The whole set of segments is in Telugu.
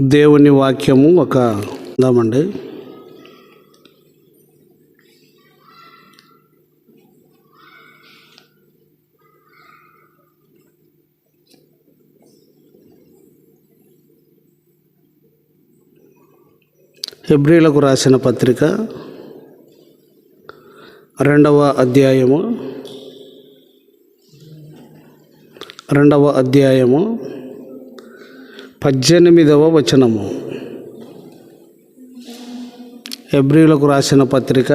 దేవుని వాక్యము ఒక ఉందామండి. హెబ్రిలకు రాసిన పత్రిక రెండవ అధ్యాయము. రెండవ అధ్యాయము. పద్దెనిమిదవ వచనము. ఎబ్రిలకు రాసిన పత్రిక.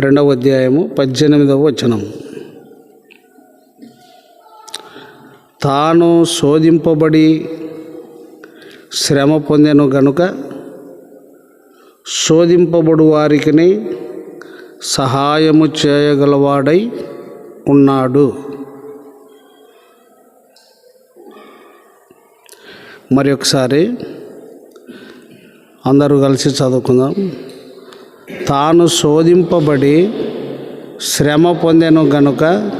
రెండవ అధ్యాయము పద్దెనిమిదవ వచనం. తాను శోధింపబడి శ్రమ పొందెను గనుక శోధింపబడు వారికి సహాయము చేయగలవాడై ఉన్నాడు. మరి ఒకసారి అందరూ కలిసి చదువుకుందాం. తాను శోధింపబడి శ్రమ పొందెను గనుక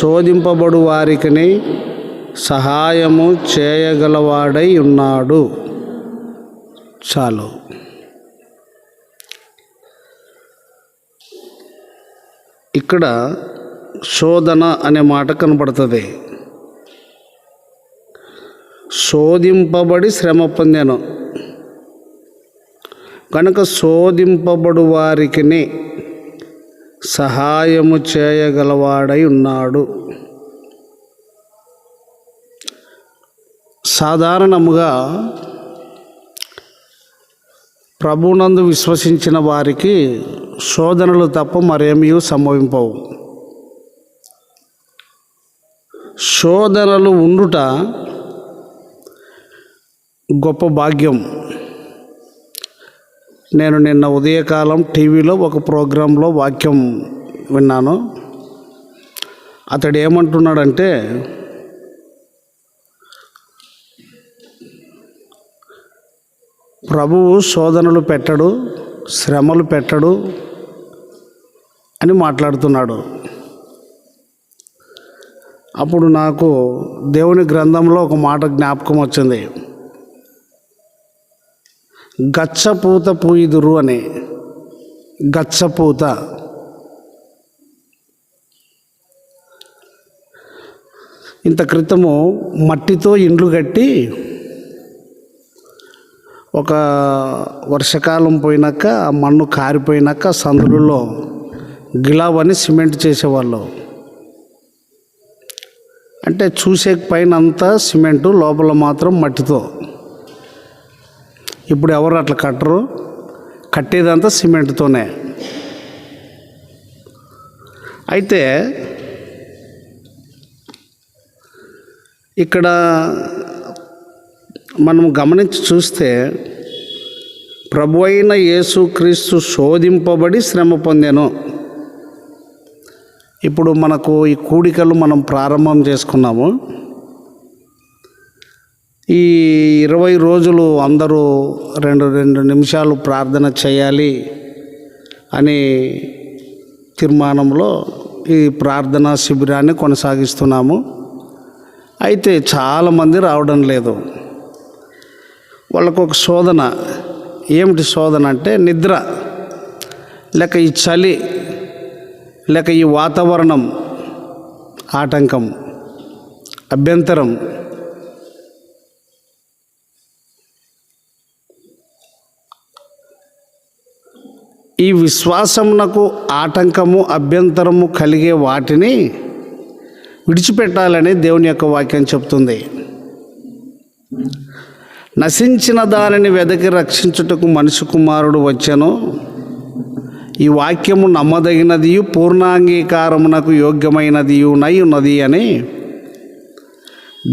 శోధింపబడు వారికి సహాయము చేయగలవాడై ఉన్నాడు. చాలు. ఇక్కడ శోధన అనే మాట కనపడుతుంది శోధింపబడి శ్రమ పొందాను. కనుక శోధింపబడు వారికి సహాయము చేయగలవాడై ఉన్నాడు. సాధారణముగా ప్రభునందు విశ్వసించిన వారికి శోధనలు తప్ప మరేమీ సంభవింపవు. శోధనలు ఉండుట గొప్ప భాగ్యం. నేను నిన్న ఉదయకాలం టీవీలో ఒక ప్రోగ్రాంలో వాక్యం విన్నాను. అతడు ఏమంటున్నాడంటే ప్రభువు శోధనలు పెట్టడు శ్రమలు పెట్టడు అని మాట్లాడుతున్నాడు. అప్పుడు నాకు దేవుని గ్రంథంలో ఒక మాట జ్ఞాపకం వచ్చింది. గచ్చపూత పూయిదురు అని గచ్చపూత. ఇంత క్రితము మట్టితో ఇండ్లు కట్టి ఒక వర్షాకాలం పోయినాక ఆ మన్ను కారిపోయినాక సందులలో గిలావని సిమెంట్ చేసేవాళ్ళు. అంటే చూసే పైన అంతా సిమెంటు లోపల మాత్రం మట్టితో. ఇప్పుడు ఎవరు అట్లా కట్టరు? కట్టేదంతా సిమెంట్తోనే. అయితే ఇక్కడ మనం గమనించి చూస్తే ప్రభు అయిన యేసుక్రీస్తు శోధింపబడి శ్రమ పొందాను. ఇప్పుడు మనకు ఈ కూడికలు మనం ప్రారంభం చేసుకున్నాము. ఈ ఇరవై రోజులు అందరూ రెండు రెండు నిమిషాలు ప్రార్థన చేయాలి అనే తీర్మానంలో ఈ ప్రార్థనా శిబిరాన్ని కొనసాగిస్తున్నాము. అయితే చాలామంది రావడం లేదు. వాళ్ళకు ఒక శోధన. ఏమిటి శోధన అంటే నిద్ర. లేక ఈ చలి లేక ఈ వాతావరణం ఆటంకం అభ్యంతరం. ఈ విశ్వాసమునకు ఆటంకము అభ్యంతరము కలిగే వాటిని విడిచిపెట్టాలని దేవుని యొక్క వాక్యం చెప్తుంది. నశించిన దానిని వెదకి రక్షించుటకు మనిషి కుమారుడు వచ్చాను. ఈ వాక్యము నమ్మదగినది పూర్ణాంగీకారమునకు యోగ్యమైనది నై ఉన్నది అని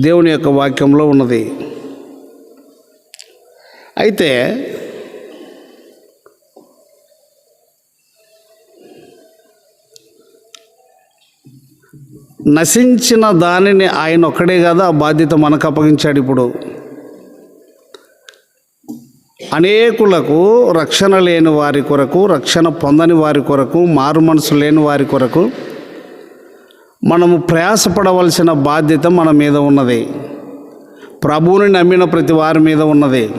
దేవుని యొక్క వాక్యంలో ఉన్నది. అయితే నశించిన దానిని ఆయన ఒక్కడే కదా ఆ బాధ్యత మనకు అప్పగించాడు ఇప్పుడు. అనేకులకు రక్షణ లేని వారి కొరకు రక్షణ పొందని వారి కొరకు మారు మనసు లేని వారి కొరకు మనము ప్రయాసపడవలసిన బాధ్యత మన మీద ఉన్నది. ప్రభువుని నమ్మిన ప్రతి వారి మీద ఉన్నది.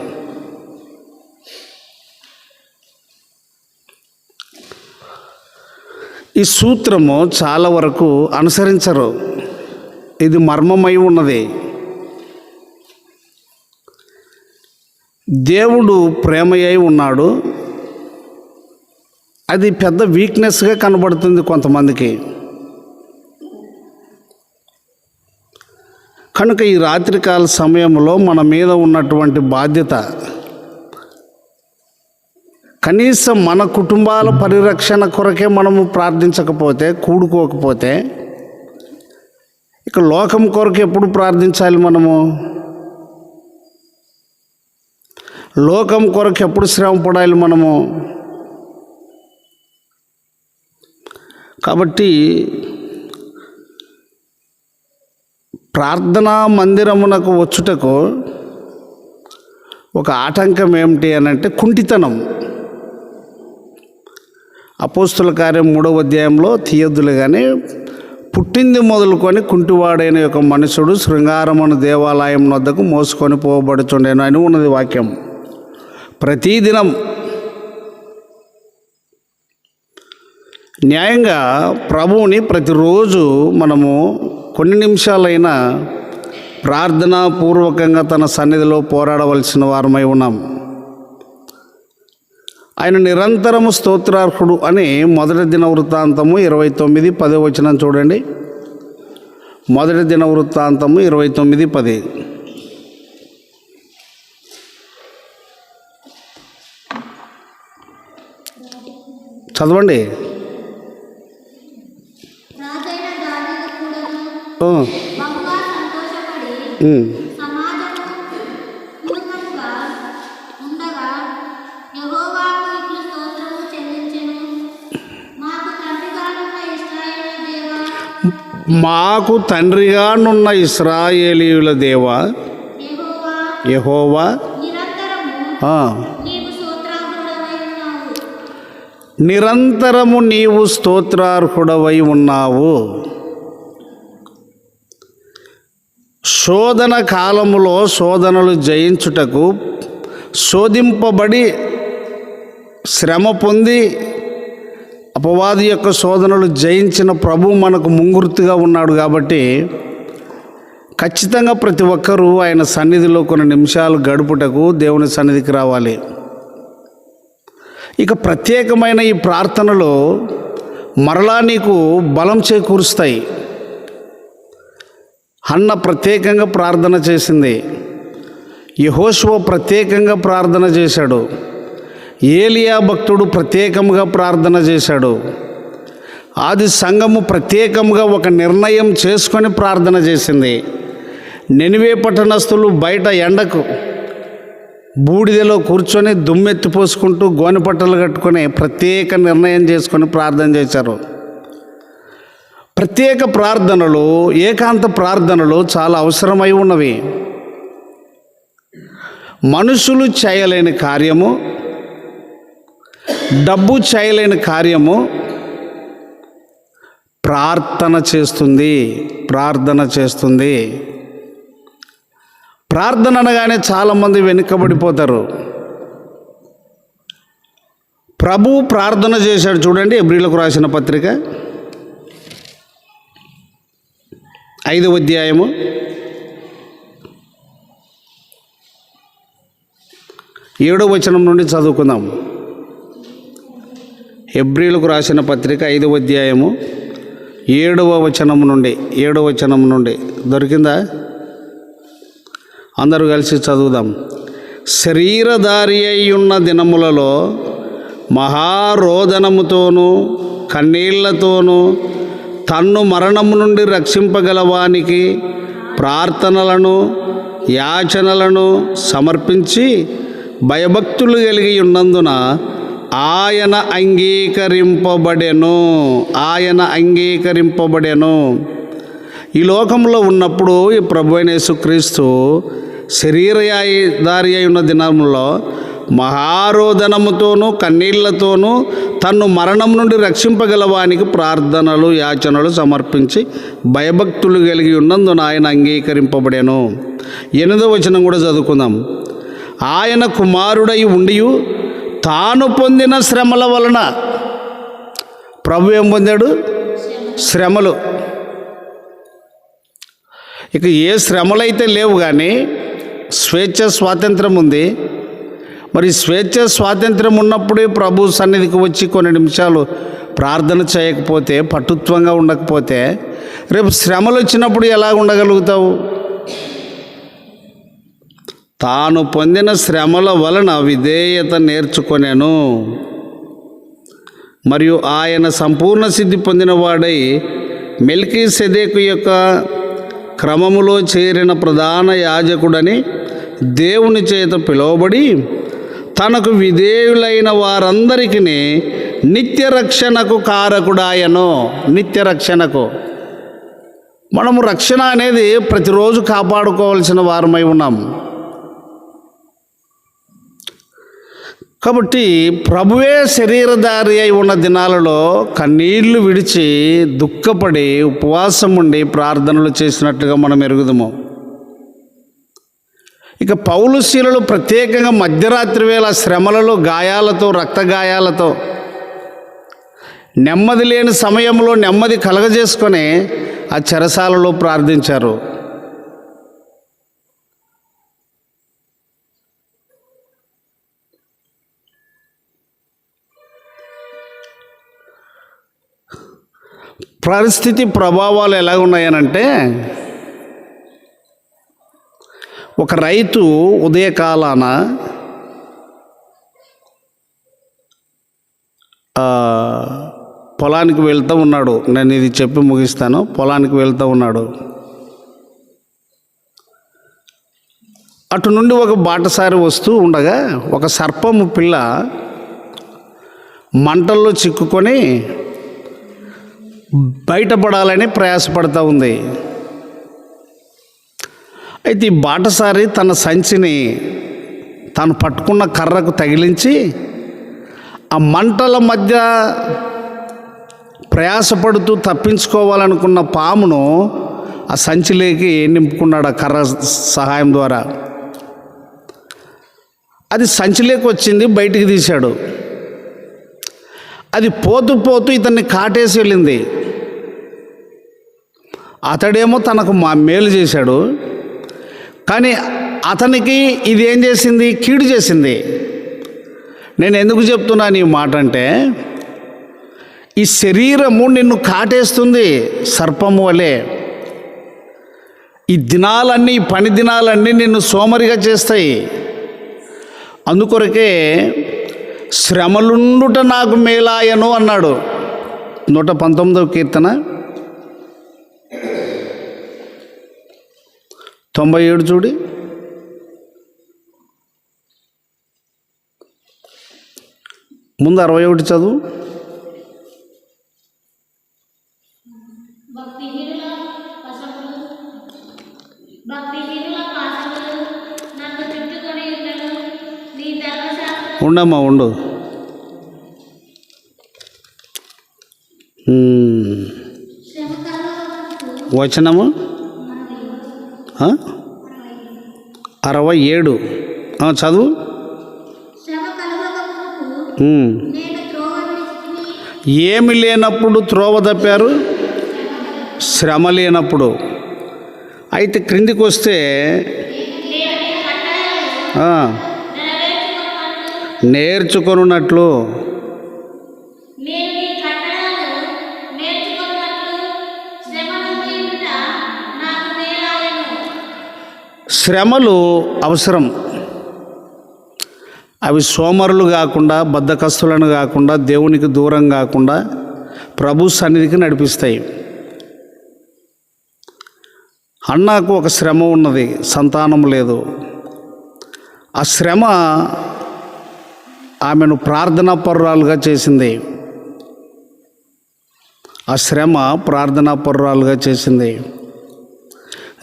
ఈ సూత్రము చాలా వరకు అనుసరించరు. ఇది మర్మమై ఉన్నది. దేవుడు ప్రేమయ్యి ఉన్నాడు. అది పెద్ద వీక్నెస్గా కనబడుతుంది కొంతమందికి. కనుక ఈ రాత్రికాల సమయంలో మన మీద ఉన్నటువంటి బాధ్యత కనీసం మన కుటుంబాల పరిరక్షణ కొరకే మనము ప్రార్థించకపోతే కూడుకోకపోతే ఇక లోకం కొరకు ఎప్పుడు ప్రార్థించాలి మనము? లోకం కొరకు ఎప్పుడు శ్రమ పడాలి మనము? కాబట్టి ప్రార్థనా మందిరమునకు వచ్చుటకు ఒక ఆటంకం ఏమిటి అని అంటే కుంటితనం. అపోస్తుల కార్యం మూడవ అధ్యాయంలో తీయద్దులు కానీ పుట్టింది మొదలుకొని కుంటివాడైన యొక్క మనుషుడు శృంగారమును దేవాలయం వద్దకు మోసుకొని పోబడుచుండేను అని ఉన్నది వాక్యం. ప్రతిదినం న్యాయంగా ప్రభువుని ప్రతిరోజు మనము కొన్ని నిమిషాలైనా ప్రార్థనాపూర్వకంగా తన సన్నిధిలో పోరాడవలసిన వారమై ఉన్నాం. ఆయన నిరంతరము స్తోత్రార్హుడు అని మొదటి దిన వృత్తాంతము ఇరవై తొమ్మిది పది వచనం చూడండి. మొదటి దిన వృత్తాంతము ఇరవై తొమ్మిది పది. చదవండి. రాజైన మాకు తండ్రిగానున్న ఇస్రాయేలీయుల దేవా యహోవా. నిరంతరము నీవు స్తోత్రార్హుడవై ఉన్నావు నిరంతరము నీవు స్తోత్రార్హుడవై ఉన్నావు. శోధన కాలములో శోధనలు జయించుటకు శోధింపబడి శ్రమ పొంది అపవాది యొక్క శోధనలు జయించిన ప్రభు మనకు ముంగుర్తుగా ఉన్నాడు కాబట్టి ఖచ్చితంగా ప్రతి ఒక్కరూ ఆయన సన్నిధిలో కొన్ని నిమిషాలు గడుపుటకు దేవుని సన్నిధికి రావాలి. ఇక ప్రత్యేకమైన ఈ ప్రార్థనలో మరలా నీకు బలం చేకూరుస్తాయి. అన్న ప్రత్యేకంగా ప్రార్థన చేసింది. యహోశువ ప్రత్యేకంగా ప్రార్థన చేశాడు. ఏలియా భక్తుడు ప్రత్యేకంగా ప్రార్థన చేశాడు. ఆది సంఘము ప్రత్యేకంగా ఒక నిర్ణయం చేసుకొని ప్రార్థన చేసింది. నెనివే పట్టణస్థులు బయట ఎండకు బూడిదలో కూర్చొని దుమ్మెత్తి పోసుకుంటూ గోనెపట్టలు కట్టుకొని ప్రత్యేక నిర్ణయం చేసుకొని ప్రార్థన చేశారు. ప్రత్యేక ప్రార్థనలు ఏకాంత ప్రార్థనలు చాలా అవసరమై ఉన్నవి. మనుషులు చేయలేని కార్యము డబ్బు చేయలేని కార్యము ప్రార్థన చేస్తుంది ప్రార్థన చేస్తుంది. ప్రార్థన అనగానే చాలామంది వెనుకబడిపోతారు. ప్రభు ప్రార్థన చేశాడు చూడండి ఎబ్రిలకు రాసిన పత్రిక. ఐదు అధ్యాయము. ఏడో వచనం నుండి చదువుకుందాం. ఎబ్రిలకు రాసిన పత్రిక ఐదవ అధ్యాయము ఏడవ వచనం నుండి ఏడవ వచనం నుండి. దొరికిందా? అందరూ కలిసి చదువుదాం. శరీరధారి అయి ఉన్న దినములలో మహారోదనముతోనూ కన్నీళ్ళతోనూ తన్ను మరణము నుండి రక్షింపగలవానికి ప్రార్థనలను యాచనలను సమర్పించి భయభక్తులు కలిగి ఉన్నందున ఆయన అంగీకరింపబడెను. ఆయన అంగీకరింపబడెను. ఈ లోకంలో ఉన్నప్పుడు ఈ ప్రభు అయిన యేసుక్రీస్తు శరీరదారి అయి ఉన్న దినంలో మహారోదనముతోనూ కన్నీళ్ళతోనూ తన్ను మరణం నుండి రక్షింపగలవానికి ప్రార్థనలు యాచనలు సమర్పించి భయభక్తులు కలిగి ఉన్నందున ఆయన అంగీకరింపబడాను. ఎనిమిదో వచనం కూడా చదువుకుందాం. ఆయన కుమారుడై ఉండియు తాను పొందిన శ్రమల వలన ప్రభు ఏం పొందాడు? శ్రమలు. ఇక ఏ శ్రమలైతే లేవు కానీ స్వేచ్ఛ స్వాతంత్రం ఉంది. మరి స్వేచ్ఛ స్వాతంత్రం ఉన్నప్పుడే ప్రభు సన్నిధికి వచ్చి కొన్ని నిమిషాలు ప్రార్థన చేయకపోతే పటుత్వంగా ఉండకపోతే రేపు శ్రమలు వచ్చినప్పుడు ఎలా ఉండగలుగుతావు? తాను పొందిన శ్రమల వలన విధేయత నేర్చుకొనెను. మరియు ఆయన సంపూర్ణ సిద్ధి పొందినవాడై మెల్కీ సెదేకు యొక్క క్రమములో చేరిన ప్రధాన యాజకుడని దేవుని చేత పిలువబడి తనకు విధేయులైన వారందరికీ నిత్య రక్షణకు కారకుడాయను. నిత్య రక్షణకు మనము రక్షణ అనేది ప్రతిరోజు కాపాడుకోవాల్సిన వారమై ఉన్నాం. కాబట్టి ప్రభువే శరీరధారి అయి ఉన్న దినాలలో కన్నీళ్ళు విడిచి దుఃఖపడి ఉపవాసం ఉండి ప్రార్థనలు చేసినట్టుగా మనం ఎరుగుదము. ఇక పౌలుశీలలు ప్రత్యేకంగా మధ్యరాత్రి వేళ శ్రమలలో గాయాలతో రక్త గాయాలతో నెమ్మది లేని సమయంలో నెమ్మది కలగజేసుకొని ఆ చెరసాలలో ప్రార్థించారు. పరిస్థితి ప్రభావాలు ఎలా ఉన్నాయనంటే ఒక రైతు ఉదయకాలాన పొలానికి వెళ్తూ ఉన్నాడు. నేను ఇది చెప్పి ముగిస్తాను. పొలానికి వెళ్తూ ఉన్నాడు. అటు నుండి ఒక బాటసారి వస్తూ ఉండగా ఒక సర్పము పిల్ల మంటల్లో చిక్కుకొని బయటపడాలని ప్రయాసపడుతూ ఉంది. అయితే ఈ బాటసారి తన సంచిని తను పట్టుకున్న కర్రకు తగిలించి ఆ మంటల మధ్య ప్రయాసపడుతూ తప్పించుకోవాలనుకున్న పామును ఆ సంచిలోకి నింపుకున్నాడు ఆ కర్ర సహాయం ద్వారా. అది సంచిలోకి వచ్చింది బయటికి తీశాడు. అది పోతూ పోతూ ఇతన్ని కాటేసి వెళ్ళింది. అతడేమో తనకు మా మేలు చేశాడు. కానీ అతనికి ఇది ఏం చేసింది? కీడు చేసింది. నేను ఎందుకు చెప్తున్నాను ఈ మాట అంటే ఈ శరీరము నిన్ను కాటేస్తుంది సర్పము వలె. ఈ దినాలన్నీ ఈ పని దినాలన్నీ నిన్ను సోమరిగా చేస్తాయి. అందుకొరకే శ్రమలుండుట నాకు మేలాయను అన్నాడు. నూట పంతొమ్మిదవ కీర్తన. తొంభై ఏడు చూడి. ముందు అరవై ఒకటి చదువు. ఉండమ్మా ఉండు. వచనము? అరవై ఏడు. చదువు? ఏమి లేనప్పుడు త్రోవ తప్పారు? శ్రమ లేనప్పుడు. అయితే క్రిందికి వస్తే మేలాయను. శ్రమలు అవసరం. అవి సోమరులు కాకుండా బద్ధకస్తులను కాకుండా దేవునికి దూరం కాకుండా ప్రభు సన్నిధికి నడిపిస్తాయి. అన్నాకు ఒక శ్రమ ఉన్నది సంతానం లేదు. ఆ శ్రమ ఆమెను ప్రార్థనా పర్రాలుగా చేసింది. ఆ శ్రమ ప్రార్థనా పర్రాలుగా చేసింది.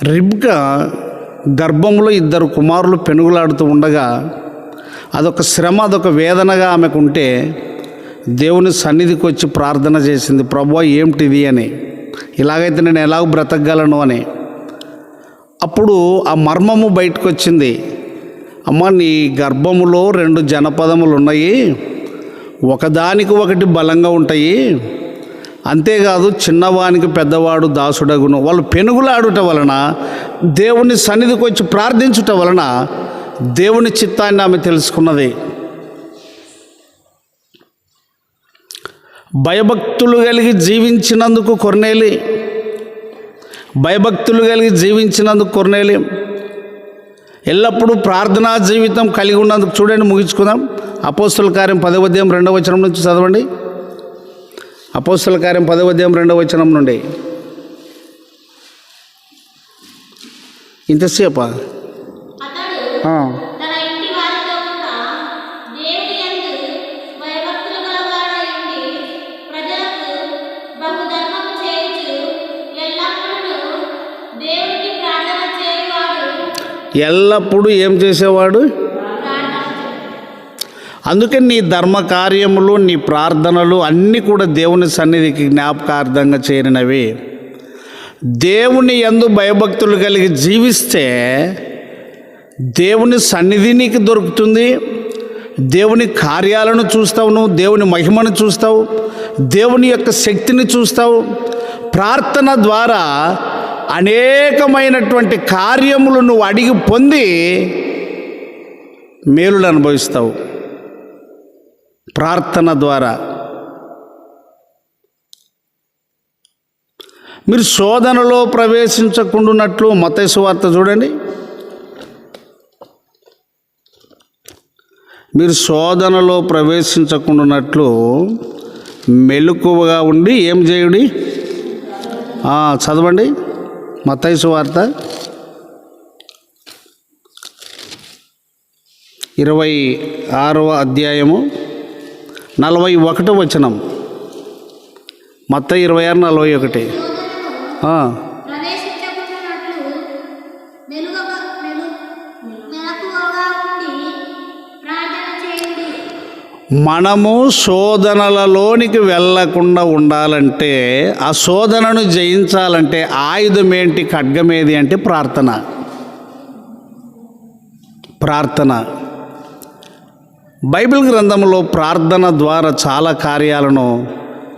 రిబ్గా గర్భంలో ఇద్దరు కుమారులు పెనుగులాడుతూ ఉండగా అదొక శ్రమ అదొక వేదనగా ఆమెకు ఉంటే దేవుని సన్నిధికి వచ్చి ప్రార్థన చేసింది. ప్రభు ఏమిటిది అని. ఇలాగైతే నేను ఎలాగ బ్రతకగలను అని. అప్పుడు ఆ మర్మము బయటకు వచ్చింది అమ్మ నీ గర్భములో రెండు జనపదములు ఉన్నాయి. ఒకదానికి ఒకటి బలంగా ఉంటాయి. అంతేకాదు చిన్నవానికి పెద్దవాడు దాసుడగును. వాళ్ళు పెనుగులాడుట వలన దేవుని సన్నిధికి వచ్చి ప్రార్థించుట వలన దేవుని చిత్తాన్ని ఆమె తెలుసుకున్నది. భయభక్తులు కలిగి జీవించినందుకు కొర్నేలి. భయభక్తులు కలిగి జీవించినందుకు కొర్నేలి. ఎల్లప్పుడూ ప్రార్థనా జీవితం కలిగి ఉన్నందుకు చూడండి ముగించుకుందాం. అపోస్తుల కార్యం పదవ అధ్యాయం రెండవ వచనం నుంచి చదవండి. అపోస్తుల కార్యం పదవ అధ్యాయం రెండవ వచనం నుండి. ఇంతసేపా? ఎల్లప్పుడూ ఏం చేసేవాడు? అందుకే నీ ధర్మ కార్యములు నీ ప్రార్థనలు అన్నీ కూడా దేవుని సన్నిధికి జ్ఞాపకార్థంగా చేరినవి. దేవుని యందు భయభక్తులు కలిగి జీవిస్తే దేవుని సన్నిధి నీకు దొరుకుతుంది. దేవుని కార్యాలను చూస్తావు నువ్వు దేవుని మహిమను చూస్తావు దేవుని యొక్క శక్తిని చూస్తావు. ప్రార్థన ద్వారా అనేకమైనటువంటి కార్యములు నువ్వు అడిగి పొంది మేలులు అనుభవిస్తావు. ప్రార్థన ద్వారా. మీరు శోధనలో ప్రవేశించకుండానట్లు మతేసు వార్త చూడండి. మీరు శోధనలో ప్రవేశించకుండానట్లు మెలకువగా ఉండి ఏం చేయుడి? చదవండి. మతైసు వార్త ఇరవై ఆరవ అధ్యాయము నలభై ఒకటో వచనం. మొత్తం ఇరవై ఆరు నలభై ఒకటి. మనము శోధనలలోనికి వెళ్ళకుండా ఉండాలంటే ఆ శోధనను జయించాలంటే ఆయుధం ఏంటి ఖడ్గమేది అంటే ప్రార్థన. ప్రార్థన. బైబిల్ గ్రంథంలో ప్రార్థన ద్వారా చాలా కార్యాలను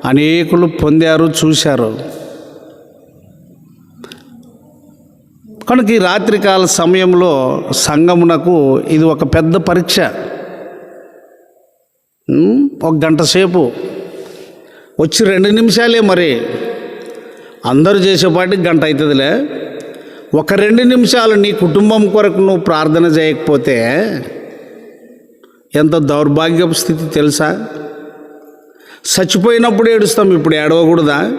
అనేకులు పొందారు చూశారు. కనుక ఈ రాత్రికాల సమయంలో సంగమునకు ఇది ఒక పెద్ద పరీక్ష. ఒక గంట సేపు. వచ్చి రెండు నిమిషాలే మరి. అందరూ చేసేపాటికి గంట అవుతుందిలే ఒక రెండు నిమిషాలు నీ కుటుంబం కొరకు నువ్వు ప్రార్థన చేయకపోతే ఎంత దౌర్భాగ్యపు స్థితి తెలుసా? చచ్చిపోయినప్పుడు ఏడుస్తాం ఇప్పుడు ఏడవకూడదా?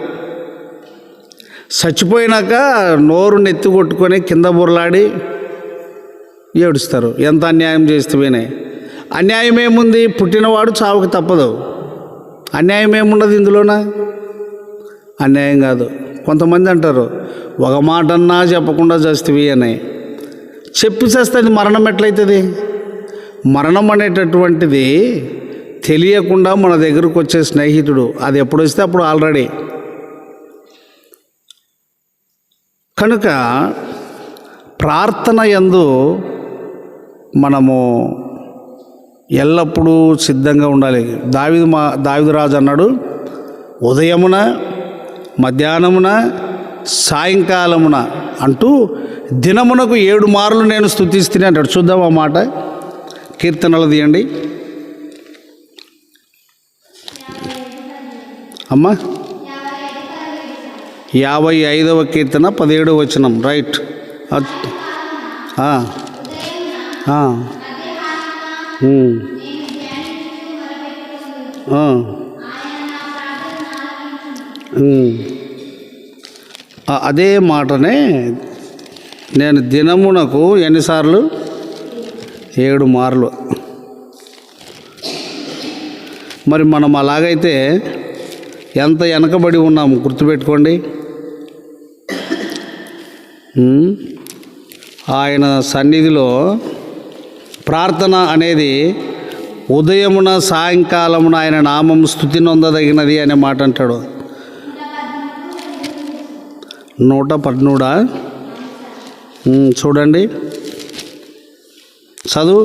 చచ్చిపోయినాక నోరు నెత్తి కొట్టుకొని కింద బుర్లాడి ఏడుస్తారు. ఎంత అన్యాయం చేస్తేనే అన్యాయం ఏముంది పుట్టినవాడు చావుకు తప్పదు. అన్యాయం ఏమున్నది ఇందులోనా? అన్యాయం కాదు. కొంతమంది అంటారు ఒక మాటన్నా చెప్పకుండా చేస్తవి అని. చెప్పి చేస్తే అది మరణం ఎట్లయితుంది? మరణం అనేటటువంటిది తెలియకుండా మన దగ్గరకు వచ్చే స్నేహితుడు. అది ఎప్పుడు వస్తే అప్పుడు ఆల్రెడీ. కనుక ప్రార్థన యందు మనము ఎల్లప్పుడూ సిద్ధంగా ఉండాలి. దావిదు మా దావిదురాజు అన్నాడు ఉదయమున మధ్యాహ్నమున సాయంకాలమున అంటూ దినమునకు ఏడు మార్లు నేను స్థుతిస్తున్నా అంటాడు. చూద్దాం ఆ మాట. కీర్తనలు తీయండి. అమ్మా. యాభై ఐదవ కీర్తన పదిహేడవ వచనం. రైట్. అదే మాటనే నేను దినమునకు ఎన్నిసార్లు? ఏడు మార్లు. మరి మనం అలాగైతే ఎంత వెనకబడి ఉన్నాము గుర్తుపెట్టుకోండి. ఆయన సన్నిధిలో ప్రార్థన అనేది ఉదయమున సాయంకాలమున ఆయన నామం స్థుతి నొందదగినది అనే మాట అంటాడు. నూట పద్మూడా? చూడండి. చదువు.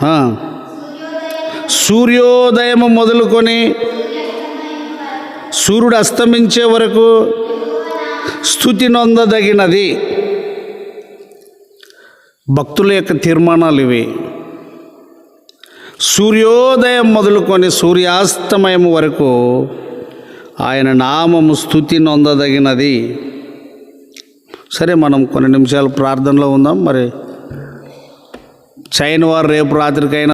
సూర్యోదయము సూర్యోదయం మొదలుకొని సూర్యుడు అస్తమించే వరకు స్థుతి నొందదగినది. భక్తుల యొక్క తీర్మానాలు ఇవి. సూర్యోదయం మొదలుకొని సూర్యాస్తమయం వరకు ఆయన నామము స్థుతి నొందదగినది. సరే మనం కొన్ని నిమిషాలు ప్రార్థనలో ఉందాం. మరి చైన్ వారు రేపు రాత్రికైనా